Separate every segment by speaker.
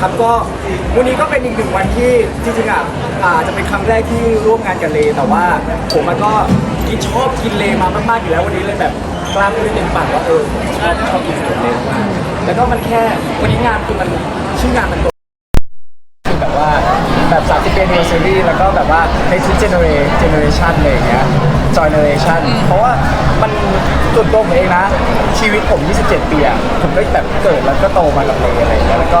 Speaker 1: ครับก็วันนี้ก็เป็นอีกหนึ่งวันที่จริงๆอะอ่าจะเป็นครั้งแรกที่ร่วมงานกับเลแต่ว่าผมมันก็กินชอบกินเลมามากๆอยู่แล้ววันนี้เลยแบบกล้าพูดได้เต็มปากว่าเออชอบชอบกินเลมากแล้วก็มันแค่วันนี้งานคือมันชื่องานมันคือแบบว่าแบบ30ปี anniversary แล้วก็แบบว่า next generation generation อะไรอย่างเงี้ย generation เพราะว่า ส่วนตัวผมเองนะ ชีวิตผม 27 ปีอะผมก็แบบเกิดแล้วก็โตมากับเลอะไรอย่างเงี้ยแล้วก็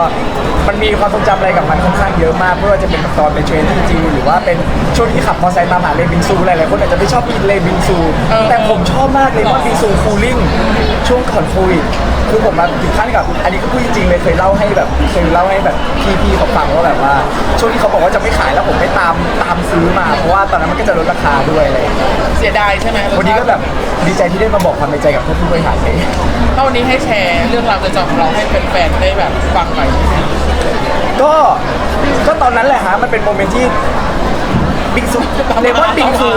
Speaker 1: มันมีความทรงจำอะไรกับมันค่อนข้างเยอะมากไม่ว่าจะเป็นตอนเป็นเทรนที่จีนหรือว่าเป็นช่วงที่ขับมอเตอร์ไซค์ตามหาเลบิงซูหลายๆคนอาจจะไม่ชอบกินเลบิงซู แต่ผมชอบมากเลยว่าบิงซูคูลิ่งช่วงก่อนโควิดคือผมมาถึงขั้นกับ อันนี้ก็พูดจริงๆเลยเคยเล่าให้แบบเคยเล่าให้แบบพี่ๆเขาฟังว่าแบบว่า ช่วงที่เขาบอกว่าจะไม่ขายแล้วผมไม่ตามตามซื้อมาเพราะว่าตอนนั้นมันก็จะลดราคาด้วยอะไรอย่างเงี้ย
Speaker 2: เสียดายใช่ไหม
Speaker 1: วันนี้ก็แบบดีใจที่ได้มาบอกความในใจกับผู้บริหารเลย
Speaker 2: ถ้าวันนี้ให้แชร์เรื่องราวประจำของเราให้แฟนๆได้แบบฟังหน่อย
Speaker 1: ก็ก็ตอนนั้นแหละฮะมันเป็นโมเมนต์ที่บิงซูเลมอนบิงซู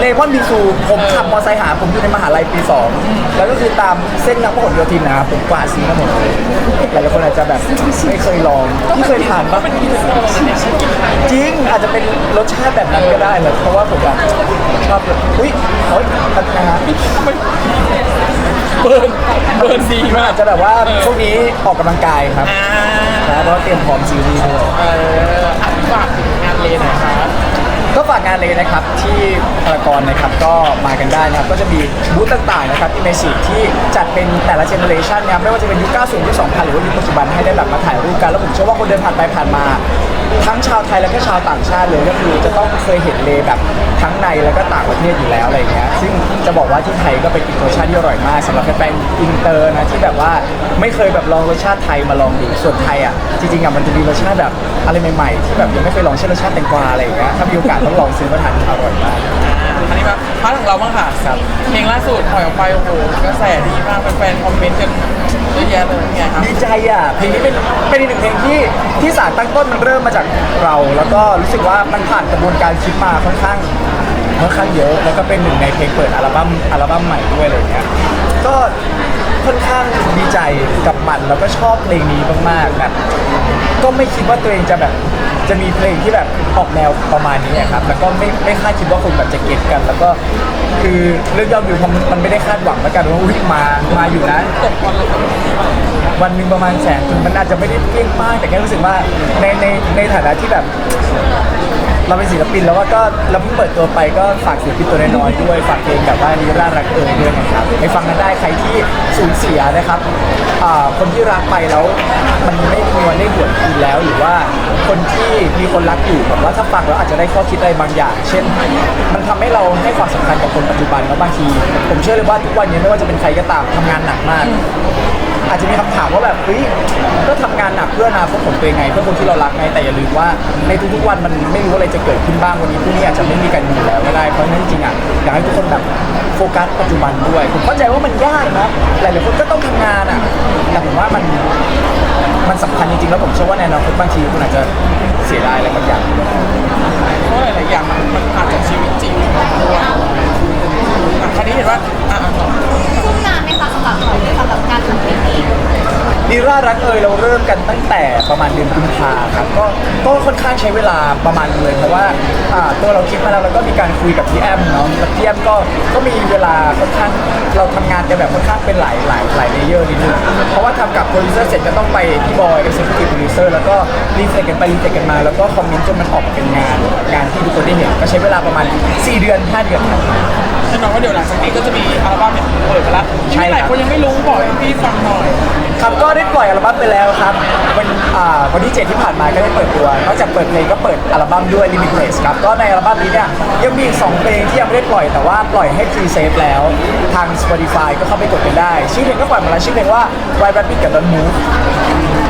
Speaker 1: เลมอนบิงซูผมขับมอเตอร์ไซค์หา ผมอยู่ในมหาลัยปีสองแล้วก็คือตามเส้นนักพหลโยธินนะครับผมกวาดซื้อมาหมดเลยหลายๆคนอาจจะแบบไม่เคยลองที่เคยทานปะจริงอาจจะเป็นรสชาติแบบนั้นก็ได้เลยเพราะว่าผมแบบชอบแบบ เบิ
Speaker 2: ร์นเบิร์นดีมาก
Speaker 1: อาจจะแบบว่าช่วงนี้ออกกำลังกายครับ
Speaker 2: อ่า
Speaker 1: นะเพราะว่าเตรียมพร้อมซีรีส์ด้วย
Speaker 2: เอออะฝากถึงงานเลหน่อยครับ
Speaker 1: ก็ฝากงานเลยนะครับที่พารากอนนะครับก็มากันได้นะครับก็จะมีบูธต่างๆนะครับที่เมสิที่จัดเป็นแต่ละเจเนอเรชันนะครับไม่ว่าจะเป็นยุค 90 ยุค 2000 หรือว่ายุคปัจจุบันให้ได้แบบมาถ่ายรูปกัน แล้วผมเชื่อว่าคนเดินผ่านไปผ่านมา ทั้งชาวไทยแล้วก็ชาวต่างชาติเลยก็คือจะต้องเคยเห็นเลแบบทั้งในแล้วก็ต่างประเทศอยู่แล้วอะไรเงี้ยซึ่งจะบอกว่าที่ไทยก็เป็นอีกรสชาติที่อร่อยมากสำหรับแฟนๆอินเตอร์นะที่แบบว่าไม่เคยแบบลองรสชาติไทยมาลองดูส่วนไทยอะจริงๆอะมันจะมีรสชาติแบบอะไรใหม่ๆที่แบบยังไม่เคยลองเช่นรสชาติแตงกวาอะไรอย่างเงี้ยถ้ามีโอกาสต้องลองซื้อมาทานอร่อยมาก
Speaker 2: อันนี้มาพาร์ทของเราบ้างค่ะ
Speaker 1: ครับ
Speaker 2: เพลงล่าสุดปล่อยออกไปโอ้โหกระแสดีมากแฟนๆคอมเมนต์กัน เยอะแยะเลยไงครับ
Speaker 1: ดีใจอะเพลงนี้เป็นเป็นอีกหนึ่งเพลงที่ที่สารตั้งต้นมันเริ่มมาจากเรา แล้วก็รู้สึกว่ามันผ่านกระบวนการคิดมาค่อนข้างค่อนข้างเยอะ แล้วก็เป็นหนึ่งในเพลงเปิดอัลบั้มอัลบั้มใหม่ด้วยอะไรอย่างเงี้ยก็ ค่อนข้างดีใจกับมันแล้วก็ชอบเพลงนี้มากๆแบบก็ไม่คิดว่าตัวเองจะแบบจะมีเพลงที่แบบออกแนวประมาณนี้อะครับแล้วก็ไม่ไม่คาดคิดว่าคนแบบจะเก็ตกัน แล้วก็คือเรื่องยอดวิวมันมันไม่ได้คาดหวังแล้วกันว่าอุ้ยมามาอยู่นะ
Speaker 2: วันละ
Speaker 1: วันหนึ่งประมาณแสนมันอาจจะไม่ได้เปรี้ยงป้างแต่แค่รู้สึกว่าในในในฐานะที่แบบ เราเป็นศิลปินแล้วว่าก็เราเพิ่งเปิดตัวไปก็ฝากศิลปินตัวน้อยๆด้วยฝากเพลงแบบว่านิรารักเอ่ยด้วยนะครับไปฟังกันได้ใครที่สูญเสียนะครับอ่าคนที่รักไปแล้วมันไม่มีวันได้หวนคืนแล้วหรือว่าคนที่มีคนรักอยู่แบบว่าถ้าฟังแล้วอาจจะได้ข้อคิดอะไรบางอย่าง เช่น มันทำให้เราให้ความสำคัญกับคนปัจจุบันแล้วบางที ผมเชื่อเลยว่าทุกวันนี้ไม่ว่าจะเป็นใครก็ตามทำงานหนักมาก อาจจะมีคำถามว่าแบบเฮ้ยก็ทำงานหนักเพื่ออนาคตของตัวเองไงเพื่อคนที่เรารักไงแต่อย่าลืมว่าในทุกๆวันมันไม่รู้อะไรจะเกิดขึ้นบ้างวันนี้พรุ่งนี้อาจจะไม่มีกันอยู่แล้วก็ได้เพราะฉะนั้นจริงๆอะอยากให้ทุกคนแบบโฟกัสปัจจุบันด้วย ผมเข้าใจว่ามันยากนะหลายๆคนก็ต้องทำงานอะแต่ผมว่ามัน มันสำคัญจริงๆ แล้วผมเชื่อว่าในอนาคตบางทีคุณอาจจะ
Speaker 2: ช้เว
Speaker 3: ลา
Speaker 1: ประมาณนึงเลย เพราะว่าอ่าตัวเราคิดมาแล้วเราก็มีการคุยกับพี่แอมเนาะแล้วพี่แอมก็ก็มีเวลาค่อนข้างเราทำงานกันแบบค่อนข้างเป็นหลายหลายหลายเลเยอร์นิดนึงเพราะว่าทำกับโปรดิวเซอร์เสร็จก็ต้องไปที่บอยเอ็กซ์คิวทีฟโปรดิวเซอร์แล้วก็รีเซ็ตกันไปรีเซ็ตกันมาแล้วก็คอมเมนต์จนมันออกมาเป็นงานงานที่ทุกคนได้เห็นก็ใช้เวลาประมาณ 4 เดือน 5 เดือนครับ
Speaker 2: แน่นอนว่าเดี๋ยวหลังจากนี้ก็จะมีอัลบั้มเนี่ยเปิดไปแล้ว
Speaker 1: ใช่
Speaker 2: ที่หลาย
Speaker 1: ครับ
Speaker 2: คนยังไม่รู้บอกให้พี่ฟังหน่อย
Speaker 1: ครับก็ได้ปล่อยอัลบั้มไปแล้วครับวันอ่าวันที่7ที่ผ่านมาก็ได้เปิดตัวนอกจากเปิดเพลงก็เปิดอัลบั้มด้วย Limitless ครับก็ในอัลบั้มนี้เนี่ยยังมีอีกสองเพลงที่ยังไม่ได้ปล่อยแต่ว่าปล่อยให้ pre save แล้ว ทาง Spotify ก็เข้าไปกดกันได้ ชื่อเพลงก็ปล่อยมาแล้วชื่อเพลงว่า White Rabbit กับ Don't Move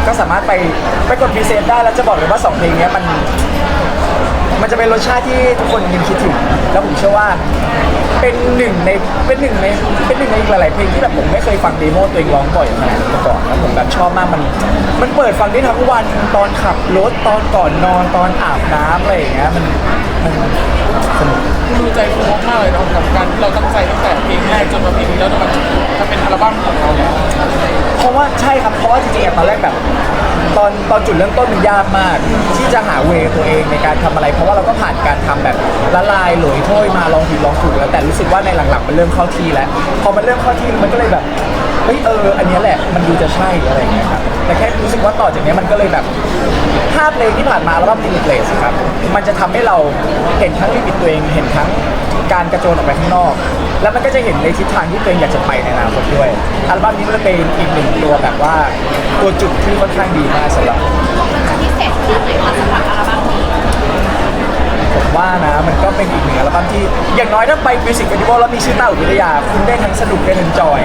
Speaker 1: ก็สามารถไปไปกด pre save ได้แล้วจะบอกเลยว่าสองเพลงเนี้ยมัน มันจะเป็นรสชาติที่ทุกคนยังคิดถึง แล้วผมเชื่อว่า เป็นหนึ่งในเป็นหนึ่งในเป็นหนึ่งในอีกหลายๆเพลงที่แบบผมไม่เคยฟังเดโมตัวเองร้องบ่อยขนาดนี้มาก่อนแล้วผมแบบชอบมากมัน มันเปิดฟังได้ทั้งวันตอนขับรถตอนก่อนนอนตอนอาบน้ำอะไรอย่างเงี้ยมันมันสนุก
Speaker 2: ดูใจฟูมากๆเลยเนาะกับการที่เราตั้งใจตั้งแต่เพลงแรกจนมาเพลงนี้แล้วมันจะเป็นอัลบั้มของเราแล้ว
Speaker 1: เพราะว่าตอนแรกแบบต อนตอนจุดเริ่มต้นมันยากมาก ที่จะหาเวตัวเองในการทำอะไร เพราะว่าเราก็ผ่านการทำแบบละลายหลอยถ้วยมาลองผิดลองถูกแล้วแต่รู้สึกว่าในหลังๆมันเริ่มเข้าที่แล้วพอมันเริ่มเข้าที่มันก็เลยแบบเฮ้ยเอออันเนี้ยแหละมันดูจะใช่อะไรอย่างเงี้ยครับแต่แค่รู้สึกว่าต่อจากเนี้ยมันก็เลยแบบ ภาพเพลงที่ผ่านมาแล้วก็ลิมิตเลสครับ มันจะทำให้เราเห็นทั้งลิมิตตัวเอง เห็นทั้งการกระโจนออกไปข้างนอก แล้วมันก็จะเห็นในทิศทางที่ตัวเองอยากจะไปในอนาคตด้วยอัลบั้มนี้มันเป็นอีกหนึ่งตัวแบบว่าตัวจุดที่ค่อนข้างดีมากสำหรับผม
Speaker 3: มันจะพิเศษขนาดไหนคะสำหรับอัลบั้มนี้
Speaker 1: ผมว่านะมันก็เป็นอีกหนึ่งอัลบั้มที่อย่างน้อยถ้าไปมิวสิกเฟสติวัลแล้วมีชื่อเต้าอุวิทยา คุณได้ทั้งสนุกได้ทั้งจอย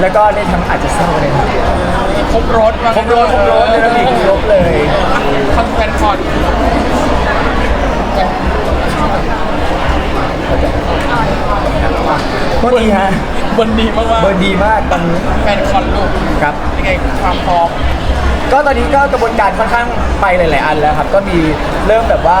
Speaker 1: แล้วก็ได้ทั้งอาจจะเศร้าได้ทั้ง
Speaker 2: ครบรถว่า
Speaker 1: ครบรถครบรถเลยนะพี่ครบเลย
Speaker 2: คอนแฟนคอน
Speaker 1: ก็ดีฮะ
Speaker 2: บนดีมาก
Speaker 1: เบอร์ดีมากตอนนี้
Speaker 2: ๆแฟนคอนลูก
Speaker 1: ครับ
Speaker 2: เป็นไงความพร้อม
Speaker 1: ก็ตอนนี้ก็กระบวนการค่อนข้างไปหลาย ๆ อันแล้วครับ ก็มีเริ่มแบบว่า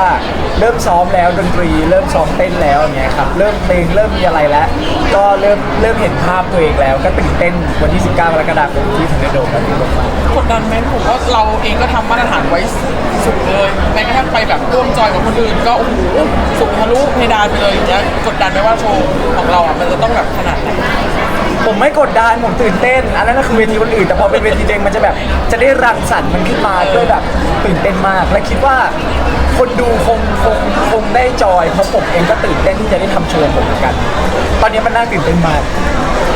Speaker 1: เริ่มซ้อมแล้วดนตรี เริ่มซ้อมเต้นแล้วอย่างเงี้ยครับเริ่มเพลงเริ่มมีอะไรแล้ว ก็เริ่มเริ่มเห็นภาพตัวเองแล้ว ก็ตื่นเต้นวันที่ 19กรกฎาคมที่ทันเดโดกันที่ลงมา
Speaker 2: กดดันไหมผมว่าเราเองก็ทำมาตรฐานไว้สุดเลยแม้กระทั่งไปแบบร่วมจอยกับคนอื่นก็โอ้โหสูงทะลุเพดานไปเลยอย่างเงี้ยกดดันไหมว่าโชว์ของเราอะมันจะต้องแบบขนาดไหน
Speaker 1: ผมไม่กดดันผมตื่นเต้น อันนั้นก็คือเวทีคนอื่นแต่พอเป็นเวทีเองมันจะแบบจะได้รังสรรค์มันขึ้นมาด้วยแบบตื่นเต้นมาก และคิดว่าคนดูคงคงคงได้จอยเพราะผมเองก็ตื่นเต้นที่จะได้ทำโชว์ของผมเหมือนกัน ตอนนี้มันน่าตื่นเต้นมาก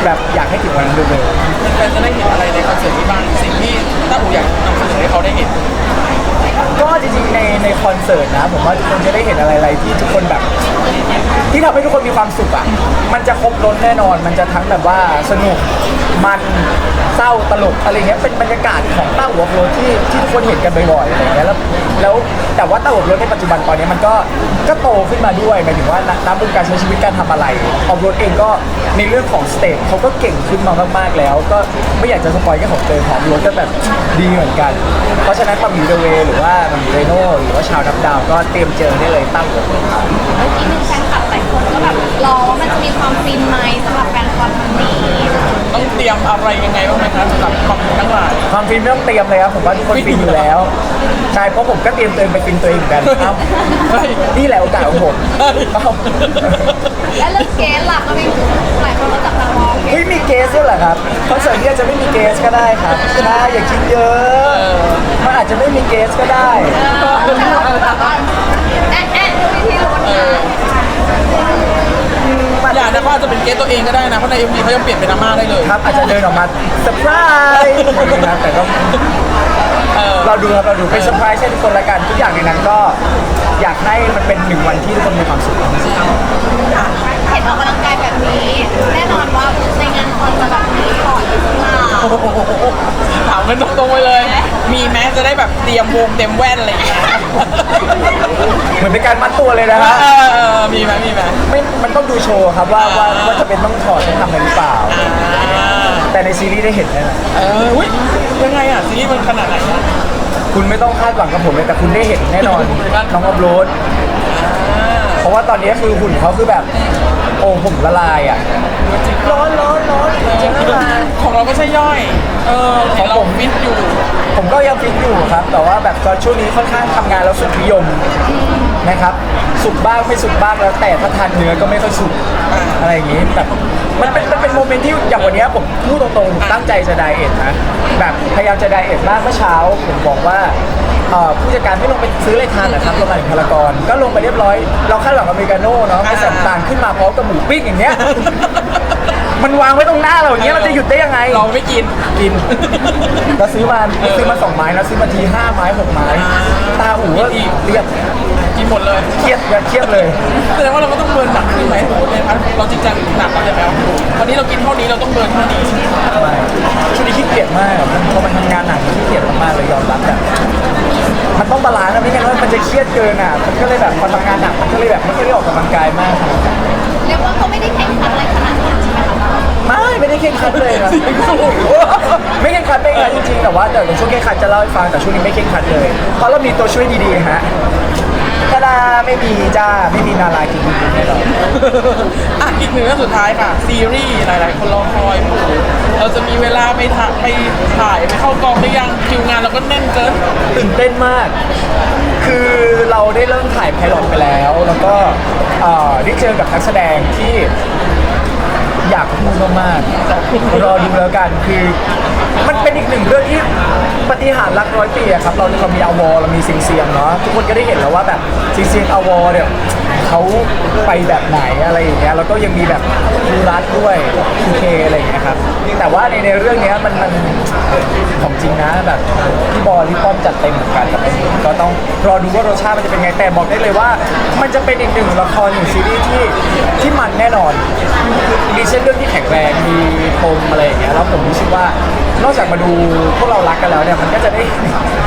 Speaker 1: แบบอยากให้ถึงวันนั้นเร็วๆ
Speaker 2: แฟนๆจะได้เห็นอะไรในคอนเสิร์ตที่บ้างสิ่งที่ต้าอูอยากนำเสนอให้เขาได้เห็น
Speaker 1: ก็จริงๆในในคอนเสิร์ตนะ ผมว่าทุกคนจะได้เห็นอะไรๆที่ทุกคนแบบ ที่ทำให้ทุกคนมีความสุขอะ มันจะครบรถแน่นอน มันจะทั้งแบบว่าสนุก มันเศร้าตลกอะไรเงี้ย เป็นบรรยากาศของเต้าหัวโรถที่ที่ทุกคนเห็นกันบ่อยๆอะไรเงี้ย แล้วแล้วแต่ว่าเต้าหัวรถในปัจจุบันตอนนี้มันก็ก็โตขึ้นมาด้วยหมายถึงว่านับเป็นการใช้ชีวิตการทำอะไรออฟโรดเองก็ในเรื่องของสเตจเขาก็เก่งขึ้นมามากๆแล้ว ก็ไม่อยากจะสปอยแค่ของเตยของรถก็แบบดีเหมือนกัน เพราะฉะนั้นความมีเดเวหรือว่ามันมีเรโน่หรือว่าชาวนับดาวก็เตรียมเจอได้เลยตั้งหัวรถครับ
Speaker 3: เมื่อกี้มีแฟนคลับ คนก็แบบรอว่ามันจะมีความฟินไหมสำหรับแฟนคอนครั้งนี้
Speaker 2: ต้องเตรียมอะไรยังไงบ้างไหมครับสำหรับความทั้งหลาย
Speaker 1: ความฟินไม่ต้องเตรียมเลยครับผมว่าทุกคนฟินอยู่แล้วใช่เพราะผมก็เตรียมเตือนไปฟินตัวเองเหมือนกันเอ้า
Speaker 2: เฮ้ย
Speaker 1: นี่แหละโอกาสของผมเอ้า
Speaker 3: และเรื่องเกสล่ะก็มีหลายคนก็จับตามองเก
Speaker 1: เฮ้ย
Speaker 3: ส
Speaker 1: มีเกสด้วยเหรอครับคอนเสิร์ตนี้อาจจะไม่มีเกสก็ได้ครับใช่อย่าคิดเยอะมันอาจจะไม่มีเกสก็ได้
Speaker 3: แอะแอะดูวิธีรู้วันนี้
Speaker 2: อย่านะเขาอาจจะเป็นเกสตัวเองก็ได้นะเพราะในเอ็มวีเขายังเปลี่ยนเป็นอาม่าได้เลย
Speaker 1: ครับอาจจะเดินออกมาเซอร์ไพรส์นะครับแต่ก็
Speaker 2: เออ
Speaker 1: เราดูครับเราดูเป็นเซอร์ไพรส์ให้ทุกคนละกันทุกอย่างในนั้นก็อยากให้มันเป็นหนึ่งวันที่ทุกคนมีความสุข
Speaker 3: เห็นออกกำลังกายแบบนี้ แน่นอนว่าในงานคอนจะแบบมีถอดหรือเปล่า
Speaker 2: โอ้โหถามกันตรงๆไปเลย มีแม้จะได้แบบเตรียมวงเต็มแว่นอะไรอย่างเงี้ย
Speaker 1: เหมือนเป็นการมัดตัวเลยนะ
Speaker 2: เอ
Speaker 1: ฮะ
Speaker 2: อเออมีไหมมีไหม
Speaker 1: ไม่มันต้องดูโชว์ครับว่าว่าว่าจะเป็นต้องถอดต้องทำอะไรหรือเปล่า
Speaker 2: อ่า
Speaker 1: แต่ในซีรีส์ได้เห็นแน่นอน
Speaker 2: เอออุ้ยยังไงอะซีรีส์มันขนาดไหนอะ
Speaker 1: คุณไม่ต้องคาดหวังกับผมเลยแต่คุณได้เห็นแน่นอนน้องอัพโหลด
Speaker 2: อ่า
Speaker 1: เพราะว่าตอนนี้คือหุ่นเขาคือแบบ โอ้ผมละลายอะ ร้อนร้อนร้อนจริงละลาย
Speaker 2: ของเราก็ใช่ย่อย เออเห็นเราฟิตอยู่
Speaker 1: ผมก็ยังฟิตอยู่ครับ แต่ว่าแบบตอนช่วงนี้ค่อนข้างทำงานแล้วสุดนิยมนะครับ สุกบ้างไม่สุกบ้างแล้วแต่ถ้าทานเนื้อก็ไม่ค่อยสุกอะไรอย่างงี้แบบมันเป็นมันเป็นโมเมนต์ที่อย่างวันเนี้ยผมพูดตรงๆตั้งใจจะไดเอทนะแบบพยายามจะไดเอทมากเมื่อเช้า ผมบอกว่า เอ่อผู้จัดการไม่ลงไปซื้ออะไรทานนะครับลงมาถึงพารากอนก็ลงไปเรียบร้อย เราคาดหวังอเมริกาโน่เนาะไม่ใส่น้ำตาลขึ้นมาพร้อมกับหมูปิ้งอย่างเงี้ย มันวางไว้ตรงหน้าเราอย่างเงี้ยเราจะหยุดได้ยังไง
Speaker 2: เราไม่กิน
Speaker 1: กินเราซื้อมาซื้อมาสองไม้นะซื้อมาทีห้าไม้หกไม้ ตาอู๋ก็อีกเรียบ
Speaker 2: กินหมดเลย
Speaker 1: เครียดอย่าเครียดเลย
Speaker 2: แสดงว่าเราก็ต้องเบิร์นหนักขึ้นไหมโอ้โหเนี่ยครับเราจริงจังหนักแล้วใช่ไหมวันนี้เรากินเท่านี้เราต้องเบิร์นเท่านี้
Speaker 1: ช่วงนี้ขี้เกียจมากมันพอมันทำงานหนักมันขี้เกียจมากๆเลยยอมรับแบบมันต้องบาลานซ์นะไม่งั้นว่ามันจะเครียดเกินอะ มันก็เลยแบบพอทำงานหนักมันก็เลยแบบไม่ค่อยได้ออกกำลังกายมาก
Speaker 3: เรียกว่าเขาไม่ได้แข่งขันอะไรขนาดนั้นใช่ไหมคะ
Speaker 1: ไม่ไม่ได้เคร่งครัดเลยนะไม่เคร่งครัดไม่เคร่งครัดจริงๆแต่ว่าเดี๋ยวช่วงเคร่งครัดจะเล่าให้ฟังแต่ช่วงนี้ไม่เคร่งครัดเลย เพราะเรามีตัวช่วยดีๆฮะ ดาราไม่มีจ้าไม่มีดารากินดีแน่นอน
Speaker 2: อะอีกหนึ่งเรื่องสุดท้ายค่ะ ซีรีส์หลายๆ คนรอคอยอยู่เราจะมีเวลาไปถ่ายไปถ่ายไปเข้ากองหรือยังคิวงานเราก็แน่นเกิน
Speaker 1: ตื่นเต้นมาก คือเราได้เริ่มถ่ายไพลอตไปแล้ว แล้วก็เอ่อได้เจอกับนักแสดงที่ อยากพูดมากๆรอดูแล้วกันคือ มันเป็นอีกหนึ่งเรื่องที่ปฏิหารย์รักร้อยปีอะครับเราเรามีอวอเรามีเสียงเสียงเนาะทุกคนก็ได้เห็นแล้วว่าแบบเสียงเสียงอวอเนี่ยเขาไปแบบไหนอะไรอย่างเงี้ยแล้วก็ยังมีแบบคูรัสด้วยคูเคอะไรอย่างเงี้ยครับ แต่ว่าในในเรื่องเนี้ยมันมันของจริงนะแบบพี่บอลพี่ป้อมจัดเต็มเหมือนกันก็ต้องรอดูว่ารสชาติมันจะเป็นไงแต่บอกได้เลยว่า มันจะเป็นอีกหนึ่งละครหนึ่งซีรีส์ที่ที่มันแน่นอนมีเส้นเรื่องที่แข็งแรงมีปมอะไรอย่างเงี้ยแล้วผมรู้สึกว่านอกจากมาดูพวกเรารักกันแล้วเนี่ยมันก็จะได้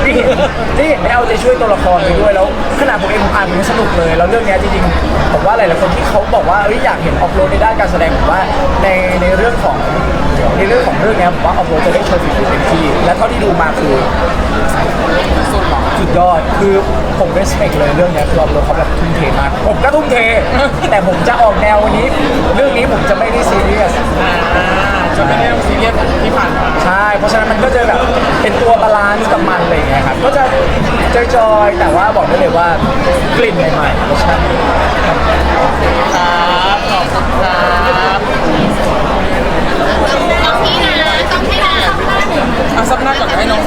Speaker 1: ได้เห็นได้เห็นได้เอาใจช่วยตัวละครไปด้วยแล้วขนาดผมเองผมอ่านผมยังสนุกเลยแล้วเรื่องเนี้ยจริงๆผมว่าหลายๆคนที่เขาบอกว่าเอ้ยอยากเห็นออฟโรดในด้านการแสดงผมว่าในในเรื่องของ ในเรื่องของเรื่องนี้ผมว่าออฟโรดจะได้โชว์ฝีมือเต็มที่ และเท่าที่ดูมาคือ
Speaker 2: สุด
Speaker 1: ยอดคือผมได้เพคเลยเรื่องนี้ยคือออฟโรดเขาแบบทุ่มเทมากผมก็ทุ่มเท แต่ผมจะออกแนววันนี้ เรื่องนี้ผมจะไม่ได้ซีเรียส
Speaker 2: จะไม่ได้ซีเรียสที่ผ่านมา
Speaker 1: ใช่ เพราะฉะนั้นมันก็จะแบบเป็นตัวบาลานซ์กับมันอะไรย่งเงี้ยครับ ก็จะจอยๆแต่ว่าบอกได้เลยว่ากลิ่นใหม่ๆรสชาติ ครั
Speaker 2: บขอบคุณครับ สับหน้าก่อนให้น้อง